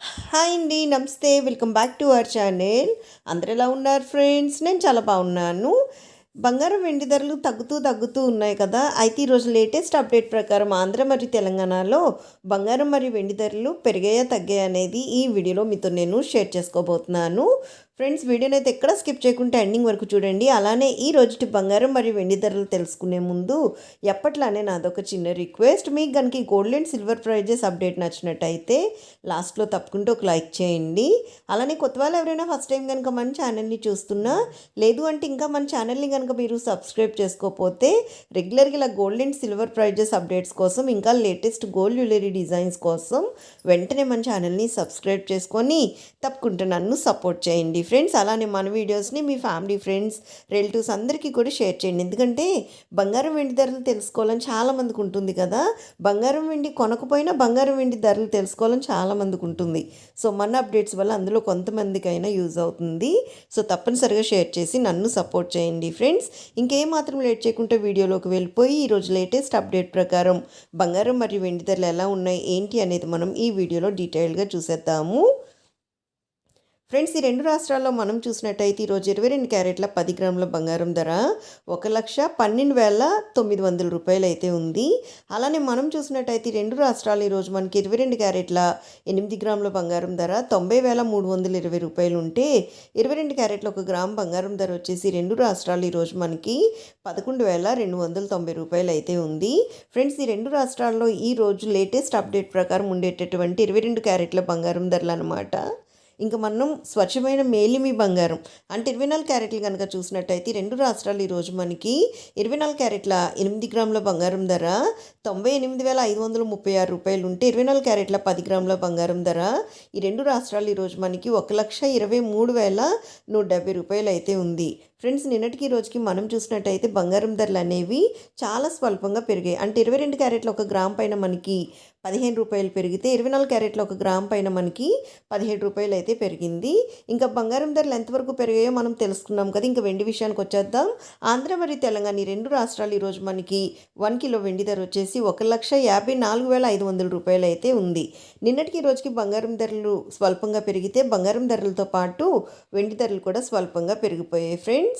Hi అండి నమస్తే. Welcome back to our channel. అందరు ఎలా ఉన్నారు ఫ్రెండ్స్? నేను చాలా బాగున్నాను. బంగారం వెండి ధరలు తగ్గుతూ తగ్గుతూ ఉన్నాయి కదా. అయితే ఈరోజు లేటెస్ట్ అప్డేట్ ప్రకారం ఆంధ్ర మరియు తెలంగాణలో బంగారం మరియు వెండి ధరలు పెరిగాయా తగ్గాయా అనేది ఈ వీడియోలో మీతో నేను షేర్ చేసుకోబోతున్నాను. ఫ్రెండ్స్ వీడియోని అయితే ఎక్కడ స్కిప్ చేయకుంటే ఎండింగ్ వరకు చూడండి. అలానే ఈ రోజుటి బంగారం మరియు వెండి ధరలు తెలుసుకునే ముందు ఎప్పట్లానే నాదొక చిన్న రిక్వెస్ట్. మీకు కనుక gold and silver prizes update నచ్చినట్టయితే లాస్ట్లో తప్పకుండా ఒక లైక్ చేయండి. అలానే కొత్త వాళ్ళు ఎవరైనా ఫస్ట్ టైం కనుక మన ఛానల్ని చూస్తున్నా లేదు అంటే ఇంకా మన ఛానల్ని కనుక మీరు సబ్స్క్రైబ్ చేసుకోకపోతే రెగ్యులర్గా ఇలా gold and silver prizes updates కోసం ఇంకా లేటెస్ట్ గోల్డ్ జ్యువెలరీ డిజైన్స్ కోసం వెంటనే మన ఛానల్ని సబ్స్క్రైబ్ చేసుకొని తప్పకుండా నన్ను సపోర్ట్ చేయండి ఫ్రెండ్స్ అలానే మన వీడియోస్ని మీ ఫ్యామిలీ ఫ్రెండ్స్ రిలేటివ్స్ అందరికీ కూడా షేర్ చేయండి. ఎందుకంటే బంగారం వెండి ధరలు తెలుసుకోవాలని చాలామందికి ఉంటుంది కదా. బంగారం వెండి కొనకపోయినా బంగారం వెండి ధరలు తెలుసుకోవాలని చాలామందికి ఉంటుంది. సో మన అప్డేట్స్ వల్ల అందులో కొంతమందికైనా యూజ్ అవుతుంది. సో తప్పనిసరిగా షేర్ చేసి నన్ను సపోర్ట్ చేయండి ఫ్రెండ్స్ ఇంకేమాత్రం లేట్ చేయకుండా వీడియోలోకి వెళ్ళిపోయి ఈరోజు లేటెస్ట్ అప్డేట్ ప్రకారం బంగారం మరియు వెండి ధరలు ఎలా ఉన్నాయి ఏంటి అనేది మనం ఈ వీడియోలో డీటెయిల్గా చూసేద్దాము. ఫ్రెండ్స్ ఈ రెండు రాష్ట్రాల్లో మనం చూసినట్టయితే ఈరోజు ఇరవై రెండు క్యారెట్ల పది గ్రాముల బంగారం ధర ఒక లక్ష పన్నెండు వేల తొమ్మిది వందల రూపాయలు అయితే ఉంది. అలానే మనం చూసినట్టయితే ఈ రెండు రాష్ట్రాలు ఈరోజు మనకి ఇరవై రెండు క్యారెట్ల ఎనిమిది గ్రాముల బంగారం ధర తొంభై వేల మూడు వందల ఇరవై రూపాయలు ఉంటే ఇరవై రెండు క్యారెట్ల ఒక గ్రామ్ బంగారం ధర వచ్చేసి రెండు రాష్ట్రాలు ఈరోజు మనకి పదకొండు వేల రెండు వందల తొంభై రూపాయలు అయితే ఉంది. ఫ్రెండ్స్ ఈ రెండు రాష్ట్రాల్లో ఈ రోజు లేటెస్ట్ అప్డేట్ ప్రకారం ఉండేటటువంటి ఇరవై రెండు క్యారెట్ల బంగారం ధరలు అనమాట ఇంకా మనం స్వచ్ఛమైన మేలిమి బంగారం. అంటే ఇరవై నాలుగు క్యారెట్లు కనుక చూసినట్టయితే రెండు రాష్ట్రాలు ఈరోజు మనకి ఇరవై నాలుగు క్యారెట్ల ఎనిమిది గ్రాముల బంగారం ధర తొంభై ఎనిమిది వేల ఐదు వందల ముప్పై ఆరు రూపాయలు ఉంటే ఇరవై నాలుగు క్యారెట్ల పది గ్రాముల బంగారం ధర. ఈ రెండు రాష్ట్రాలు ఈరోజు మనకి ఒక లక్ష ఇరవై మూడు వేల నూట డెబ్బై రూపాయలు అయితే ఉంది. ఫ్రెండ్స్ నిన్నటికి రోజుకి మనం చూసినట్టయితే బంగారం ధరలు అనేవి చాలా స్వల్పంగా పెరిగాయి. అంటే ఇరవై రెండు క్యారెట్ల ఒక గ్రామ్ పైన మనకి పదిహేను రూపాయలు పెరిగితే ఇరవై నాలుగు క్యారెట్ల ఒక గ్రామ్ పైన మనకి పదిహేడు రూపాయలు అయితే పెరిగింది. ఇంకా బంగారం ధరలు ఎంతవరకు పెరిగాయో మనం తెలుసుకున్నాం కదా. ఇంకా వెండి విషయానికి వచ్చేద్దాం. ఆంధ్ర మరియు తెలంగాణ ఈ రెండు రాష్ట్రాలు ఈరోజు మనకి వన్ కిలో వెండి ధర వచ్చేసి ఒక లక్ష యాభై నాలుగు వేల ఐదు వందల రూపాయలు అయితే ఉంది. నిన్నటికి రోజుకి బంగారం ధరలు స్వల్పంగా పెరిగితే బంగారం ధరలతో పాటు వెండి ధరలు కూడా స్వల్పంగా పెరిగిపోయాయి. ఫ్రెండ్స్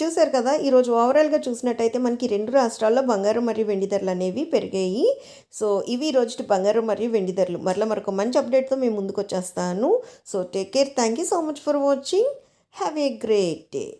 చూశారు కదా ఈరోజు ఓవరాల్గా చూసినట్టయితే మనకి రెండు రాష్ట్రాల్లో బంగారం మరియు వెండి ధరలు అనేవి పెరిగాయి. సో ఇవి రోజు బంగారం మరియు వెండి ధరలు. మరలా మరొక మంచి అప్డేట్తో మేము ముందుకు వచ్చేస్తాను. So take care thank you so much for watching have a great day